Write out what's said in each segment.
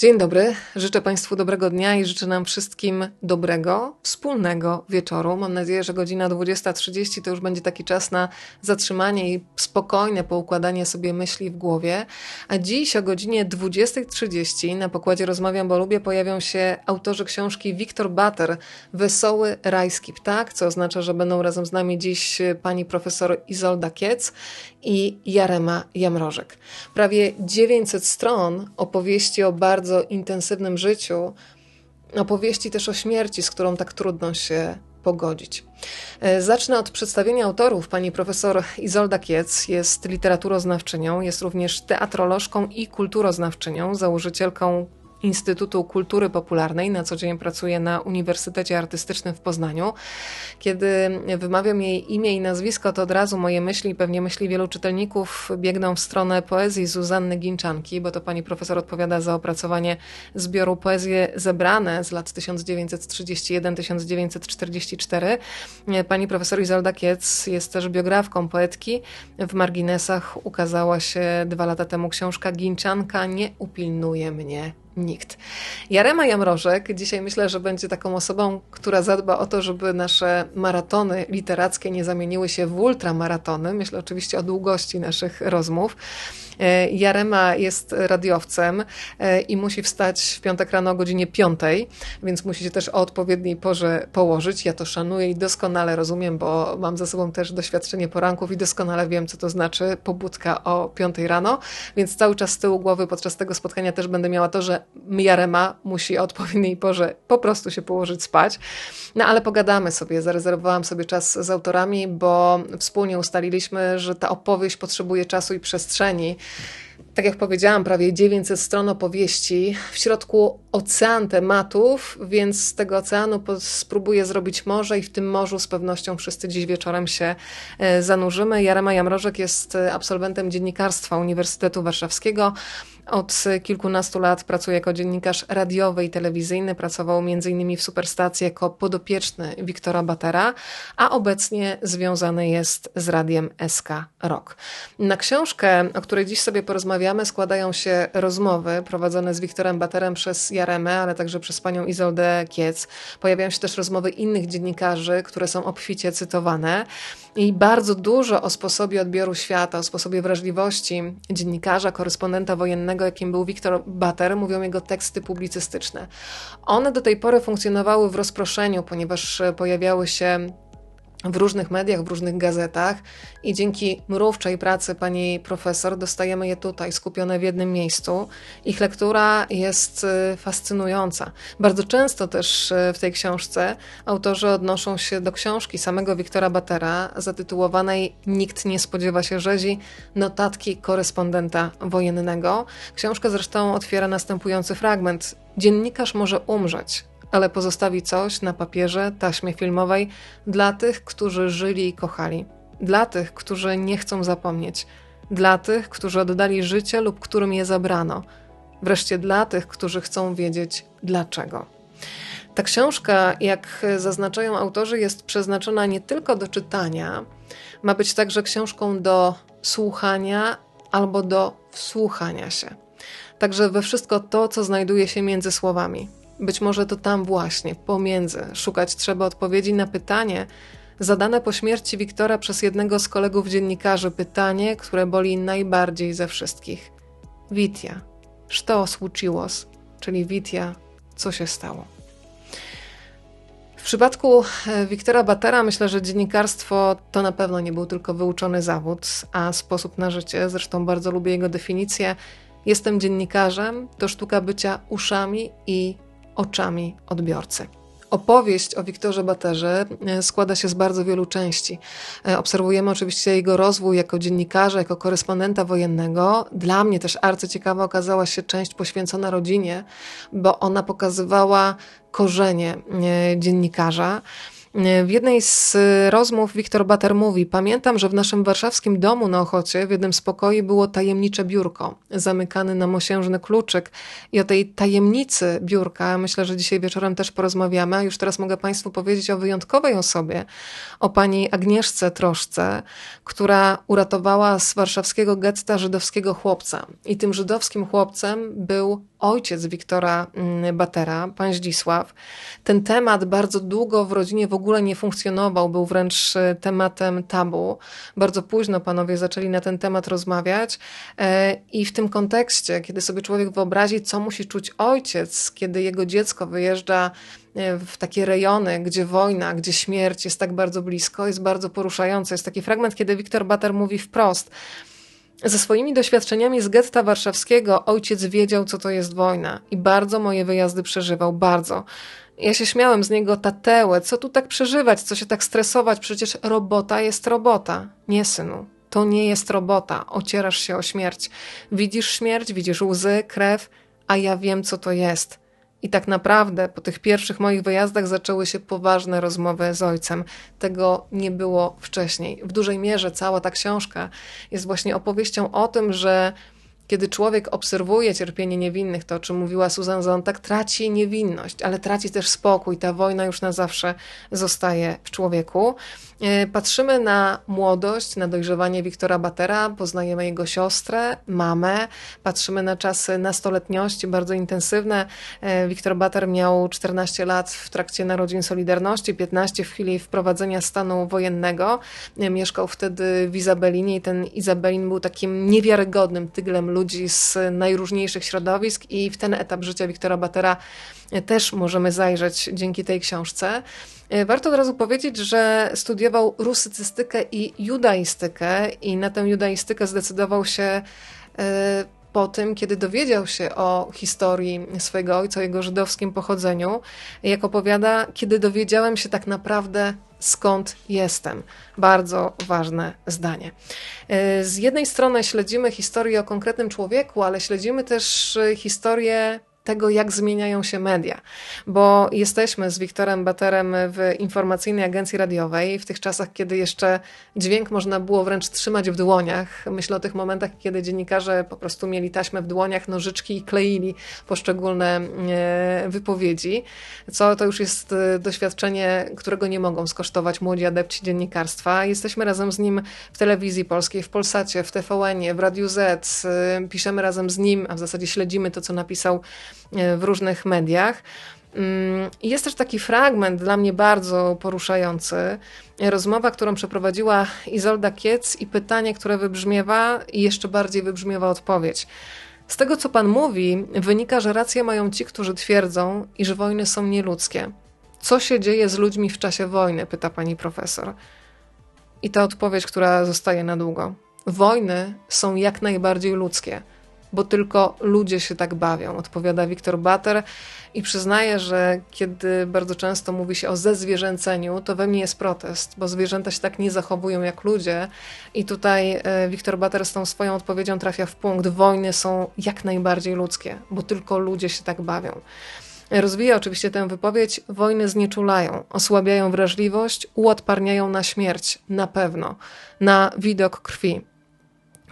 Dzień dobry, życzę Państwu dobrego dnia i życzę nam wszystkim dobrego, wspólnego wieczoru. Mam nadzieję, że godzina 20.30 to już będzie taki czas na zatrzymanie i spokojne poukładanie sobie myśli w głowie. A dziś o godzinie 20.30 na pokładzie Rozmawiam, bo lubię pojawią się autorzy książki Wiktor Bater, Wesoły Rajski Ptak, co oznacza, że będą razem z nami dziś pani profesor Izolda Kiec i Jarema Jamrożek. Prawie 900 stron opowieści o bardzo bardzo intensywnym życiu, opowieści też o śmierci, z którą tak trudno się pogodzić. E, zacznę od przedstawienia autorów. Pani profesor Izolda Kiec jest literaturoznawczynią, jest również teatrolożką i kulturoznawczynią, założycielką Instytutu Kultury Popularnej. Na co dzień pracuje na Uniwersytecie Artystycznym w Poznaniu. Kiedy wymawiam jej imię i nazwisko, to od razu moje myśli, pewnie myśli wielu czytelników, biegną w stronę poezji Zuzanny Ginczanki, bo to pani profesor odpowiada za opracowanie zbioru Poezje Zebrane z lat 1931-1944. Pani profesor Izolda Kiec jest też biografką poetki. W marginesach ukazała się dwa lata temu książka Ginczanka nie upilnuje mnie nikt. Jarema Jamrożek dzisiaj myślę, że będzie taką osobą, która zadba o to, żeby nasze maratony literackie nie zamieniły się w ultramaratony. Myślę oczywiście o długości naszych rozmów. E, Jarema jest radiowcem e, i musi wstać w piątek rano o godzinie 5, więc musi się też o odpowiedniej porze położyć. Ja to szanuję i doskonale rozumiem, bo mam za sobą też doświadczenie poranków i doskonale wiem, co to znaczy pobudka o 5 rano, więc cały czas z tyłu głowy podczas tego spotkania też będę miała to, że Jarema musi o odpowiedniej porze po prostu się położyć spać. No ale pogadamy sobie, zarezerwowałam sobie czas z autorami, bo wspólnie ustaliliśmy, że ta opowieść potrzebuje czasu i przestrzeni. Tak jak powiedziałam, prawie 900 stron opowieści, w środku ocean tematów, więc z tego oceanu spróbuję zrobić morze i w tym morzu z pewnością wszyscy dziś wieczorem się e, zanurzymy. Jarema Jamrożek jest e, absolwentem dziennikarstwa Uniwersytetu Warszawskiego. Od kilkunastu lat pracuje jako dziennikarz radiowy i telewizyjny. Pracował m.in. w Superstacji jako podopieczny Wiktora Batera, a obecnie związany jest z radiem SK Rock. Na książkę, o której dziś sobie porozmawiamy, składają się rozmowy prowadzone z Wiktorem Baterem przez Jaremę, ale także przez panią Izoldę Kiec. Pojawiają się też rozmowy innych dziennikarzy, które są obficie cytowane i bardzo dużo o sposobie odbioru świata, o sposobie wrażliwości dziennikarza, korespondenta wojennego, jakim był Wiktor Bater, mówią jego teksty publicystyczne. One do tej pory funkcjonowały w rozproszeniu, ponieważ pojawiały się w różnych mediach, w różnych gazetach i dzięki mrówczej pracy pani profesor dostajemy je tutaj, skupione w jednym miejscu. Ich lektura jest y, fascynująca. Bardzo często też y, w tej książce autorzy odnoszą się do książki samego Wiktora Batera zatytułowanej Nikt nie spodziewa się rzezi, notatki korespondenta wojennego. Książka zresztą otwiera następujący fragment. Dziennikarz może umrzeć, ale pozostawi coś na papierze, taśmie filmowej dla tych, którzy żyli i kochali, dla tych, którzy nie chcą zapomnieć, dla tych, którzy oddali życie lub którym je zabrano, wreszcie dla tych, którzy chcą wiedzieć dlaczego. Ta książka, jak zaznaczają autorzy, jest przeznaczona nie tylko do czytania, ma być także książką do słuchania albo do wsłuchania się. Także we wszystko to, co znajduje się między słowami. Być może to tam właśnie, pomiędzy, szukać trzeba odpowiedzi na pytanie, zadane po śmierci Wiktora przez jednego z kolegów dziennikarzy, pytanie, które boli najbardziej ze wszystkich. Witia, co случилось? Czyli Witia, co się stało? W przypadku e, Wiktora Batera myślę, że dziennikarstwo to na pewno nie był tylko wyuczony zawód, a sposób na życie. Zresztą bardzo lubię jego definicję. Jestem dziennikarzem, to sztuka bycia uszami i oczami odbiorcy. Opowieść o Wiktorze Baterze e, składa się z bardzo wielu części. E, obserwujemy oczywiście jego rozwój jako dziennikarza, jako korespondenta wojennego. Dla mnie też arcyciekawa okazała się część poświęcona rodzinie, bo ona pokazywała korzenie e, dziennikarza. W jednej z rozmów Wiktor Bater mówi: Pamiętam, że w naszym warszawskim domu na Ochocie w jednym z pokoi było tajemnicze biurko, zamykany na mosiężny kluczyk. I o tej tajemnicy biurka myślę, że dzisiaj wieczorem też porozmawiamy. A już teraz mogę Państwu powiedzieć o wyjątkowej osobie, o pani Agnieszce Troszce, która uratowała z warszawskiego getta żydowskiego chłopca. I tym żydowskim chłopcem był ojciec Wiktora mm, Batera, pan Zdzisław. Ten temat bardzo długo w rodzinie w ogóle nie funkcjonował, był wręcz e, tematem tabu. Bardzo późno panowie zaczęli na ten temat rozmawiać e, i w tym kontekście, kiedy sobie człowiek wyobrazi, co musi czuć ojciec, kiedy jego dziecko wyjeżdża e, w takie rejony, gdzie wojna, gdzie śmierć jest tak bardzo blisko, jest bardzo poruszające. Jest taki fragment, kiedy Wiktor Bater mówi wprost, ze swoimi doświadczeniami z getta warszawskiego ojciec wiedział, co to jest wojna i bardzo moje wyjazdy przeżywał, bardzo. Ja się śmiałem z niego, tatełe, co tu tak przeżywać, co się tak stresować, przecież robota jest robota. Nie, synu, to nie jest robota, ocierasz się o śmierć. Widzisz śmierć, widzisz łzy, krew, a ja wiem, co to jest. I tak naprawdę po tych pierwszych moich wyjazdach zaczęły się poważne rozmowy z ojcem. Tego nie było wcześniej. W dużej mierze cała ta książka jest właśnie opowieścią o tym, że kiedy człowiek obserwuje cierpienie niewinnych, to o czym mówiła Susan Zontag, traci niewinność, ale traci też spokój. Ta wojna już na zawsze zostaje w człowieku. E, patrzymy na młodość, na dojrzewanie Wiktora Batera, poznajemy jego siostrę, mamę, patrzymy na czasy nastoletniości, bardzo intensywne. E, Wiktor Bater miał 14 lat w trakcie narodzin Solidarności, 15 w chwili wprowadzenia stanu wojennego. E, mieszkał wtedy w Izabelinie i ten Izabelin był takim niewiarygodnym tyglem ludzi z najróżniejszych środowisk i w ten etap życia Wiktora Batera też możemy zajrzeć dzięki tej książce. E, warto od razu powiedzieć, że studiował rusycystykę i judaistykę i na tę judaistykę zdecydował się e, po tym, kiedy dowiedział się o historii swojego ojca, jego żydowskim pochodzeniu. Jak opowiada, kiedy dowiedziałem się tak naprawdę skąd jestem. Bardzo ważne zdanie. E, z jednej strony śledzimy historię o konkretnym człowieku, ale śledzimy też historię tego, jak zmieniają się media. Bo jesteśmy z Wiktorem Baterem w informacyjnej agencji radiowej, w tych czasach, kiedy jeszcze dźwięk można było wręcz trzymać w dłoniach. Myślę o tych momentach, kiedy dziennikarze po prostu mieli taśmę w dłoniach, nożyczki i kleili poszczególne e, wypowiedzi, co to już jest e, doświadczenie, którego nie mogą skosztować młodzi adepci dziennikarstwa. Jesteśmy razem z nim w telewizji polskiej, w Polsacie, w TVN-ie, w Radiu Z, e, piszemy razem z nim, a w zasadzie śledzimy to, co napisał w różnych mediach. Mm, jest też taki fragment dla mnie bardzo poruszający. Rozmowa, którą przeprowadziła Izolda Kiec i pytanie, które wybrzmiewa i jeszcze bardziej wybrzmiewa odpowiedź. Z tego, co pan mówi, wynika, że rację mają ci, którzy twierdzą, iż wojny są nieludzkie. Co się dzieje z ludźmi w czasie wojny? pyta pani profesor. I ta odpowiedź, która zostaje na długo. Wojny są jak najbardziej ludzkie bo tylko ludzie się tak bawią, odpowiada Wiktor Bater i przyznaje, że kiedy bardzo często mówi się o zezwierzęceniu, to we mnie jest protest, bo zwierzęta się tak nie zachowują jak ludzie i tutaj e, Wiktor Bater z tą swoją odpowiedzią trafia w punkt. Wojny są jak najbardziej ludzkie, bo tylko ludzie się tak bawią. Rozwija oczywiście tę wypowiedź. Wojny znieczulają, osłabiają wrażliwość, uodparniają na śmierć, na pewno, na widok krwi.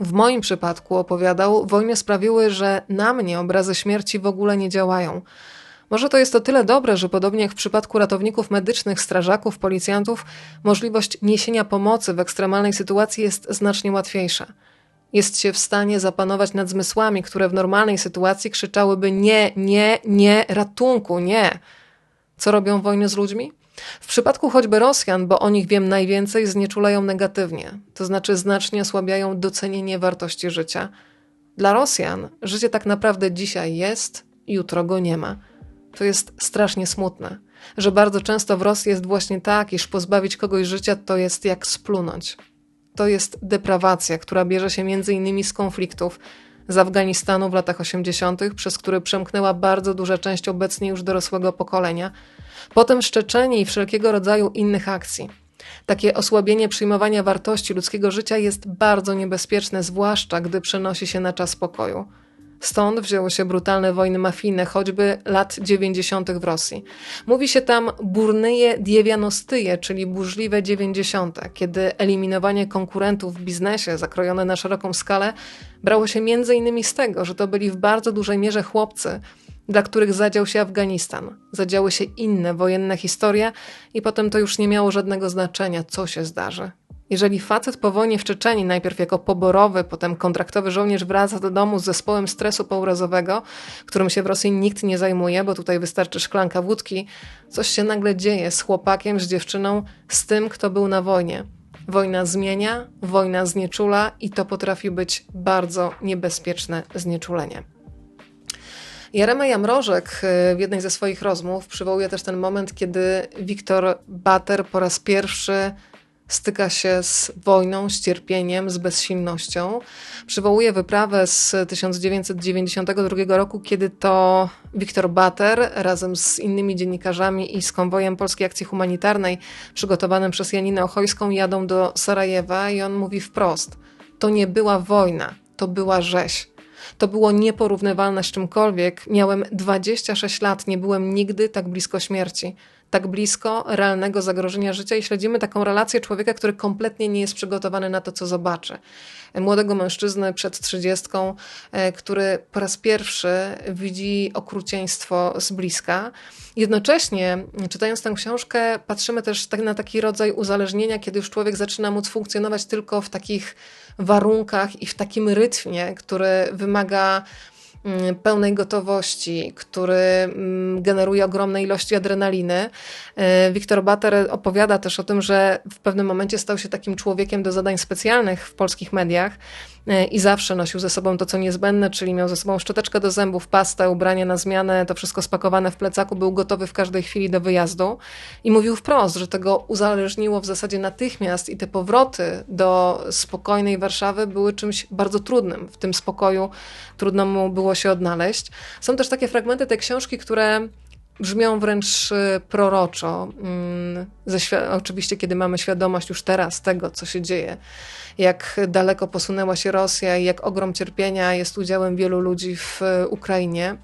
W moim przypadku, opowiadał, wojny sprawiły, że na mnie obrazy śmierci w ogóle nie działają. Może to jest o tyle dobre, że podobnie jak w przypadku ratowników medycznych, strażaków, policjantów, możliwość niesienia pomocy w ekstremalnej sytuacji jest znacznie łatwiejsza. Jest się w stanie zapanować nad zmysłami, które w normalnej sytuacji krzyczałyby nie, nie, nie, ratunku, nie. Co robią wojny z ludźmi? W przypadku choćby Rosjan, bo o nich wiem najwięcej, znieczulają negatywnie, to znaczy znacznie osłabiają docenienie wartości życia. Dla Rosjan życie tak naprawdę dzisiaj jest, jutro go nie ma. To jest strasznie smutne, że bardzo często w Rosji jest właśnie tak, iż pozbawić kogoś życia to jest jak splunąć. To jest deprawacja, która bierze się między innymi z konfliktów z Afganistanu w latach 80., przez który przemknęła bardzo duża część obecnie już dorosłego pokolenia – Potem szczeczenie i wszelkiego rodzaju innych akcji. Takie osłabienie przyjmowania wartości ludzkiego życia jest bardzo niebezpieczne, zwłaszcza gdy przenosi się na czas pokoju. Stąd wzięły się brutalne wojny mafijne, choćby lat 90. w Rosji. Mówi się tam burnyje diewianostyje, czyli burzliwe 90., kiedy eliminowanie konkurentów w biznesie zakrojone na szeroką skalę brało się między innymi z tego, że to byli w bardzo dużej mierze chłopcy, dla których zadział się Afganistan, zadziały się inne wojenne historie i potem to już nie miało żadnego znaczenia, co się zdarzy. Jeżeli facet po wojnie w Czeczeni, najpierw jako poborowy, potem kontraktowy żołnierz wraca do domu z zespołem stresu pourazowego, którym się w Rosji nikt nie zajmuje, bo tutaj wystarczy szklanka wódki, coś się nagle dzieje z chłopakiem, z dziewczyną, z tym, kto był na wojnie. Wojna zmienia, wojna znieczula i to potrafi być bardzo niebezpieczne znieczulenie. Jarema Jamrożek y, w jednej ze swoich rozmów przywołuje też ten moment, kiedy Wiktor Bater po raz pierwszy styka się z wojną, z cierpieniem, z bezsilnością. Przywołuje wyprawę z 1992 roku, kiedy to Wiktor Bater razem z innymi dziennikarzami i z konwojem Polskiej Akcji Humanitarnej przygotowanym przez Janinę Ochojską jadą do Sarajewa i on mówi wprost: To nie była wojna, to była rzeź. To było nieporównywalne z czymkolwiek. Miałem 26 lat, nie byłem nigdy tak blisko śmierci tak blisko realnego zagrożenia życia i śledzimy taką relację człowieka, który kompletnie nie jest przygotowany na to, co zobaczy. Młodego mężczyzny przed trzydziestką, e, który po raz pierwszy widzi okrucieństwo z bliska. Jednocześnie, czytając tę książkę, patrzymy też tak na taki rodzaj uzależnienia, kiedy już człowiek zaczyna móc funkcjonować tylko w takich warunkach i w takim rytmie, który wymaga pełnej gotowości, który mm, generuje ogromne ilości adrenaliny. E, Wiktor Bater opowiada też o tym, że w pewnym momencie stał się takim człowiekiem do zadań specjalnych w polskich mediach E, i zawsze nosił ze sobą to, co niezbędne, czyli miał ze sobą szczoteczkę do zębów, pastę, ubranie na zmianę, to wszystko spakowane w plecaku, był gotowy w każdej chwili do wyjazdu i mówił wprost, że tego uzależniło w zasadzie natychmiast i te powroty do spokojnej Warszawy były czymś bardzo trudnym. W tym spokoju trudno mu było się odnaleźć. Są też takie fragmenty tej książki, które brzmią wręcz y, proroczo. Mm, oczywiście, kiedy mamy świadomość już teraz tego, co się dzieje, jak daleko posunęła się Rosja i jak ogrom cierpienia jest udziałem wielu ludzi w y, Ukrainie.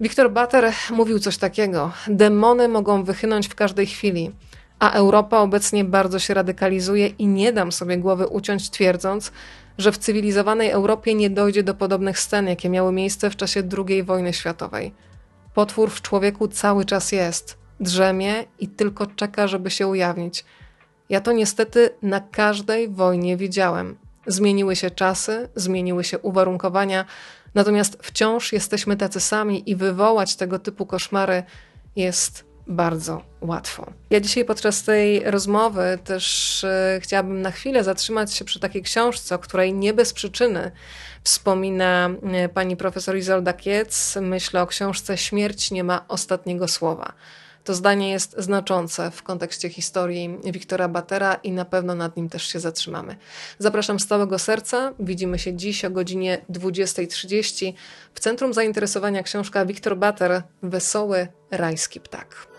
Wiktor Bater mówił coś takiego: Demony mogą wychynąć w każdej chwili, a Europa obecnie bardzo się radykalizuje i nie dam sobie głowy uciąć, twierdząc, że w cywilizowanej Europie nie dojdzie do podobnych scen, jakie miały miejsce w czasie II wojny światowej. Potwór w człowieku cały czas jest, drzemie i tylko czeka, żeby się ujawnić. Ja to niestety na każdej wojnie widziałem. Zmieniły się czasy, zmieniły się uwarunkowania, natomiast wciąż jesteśmy tacy sami i wywołać tego typu koszmary jest bardzo łatwo. Ja dzisiaj podczas tej rozmowy też e, chciałabym na chwilę zatrzymać się przy takiej książce, o której nie bez przyczyny wspomina e, pani profesor Izolda Kiec. Myślę o książce Śmierć nie ma ostatniego słowa. To zdanie jest znaczące w kontekście historii Wiktora Batera i na pewno nad nim też się zatrzymamy. Zapraszam z całego serca. Widzimy się dziś o godzinie 20.30 w centrum zainteresowania książka Wiktor Bater Wesoły rajski ptak.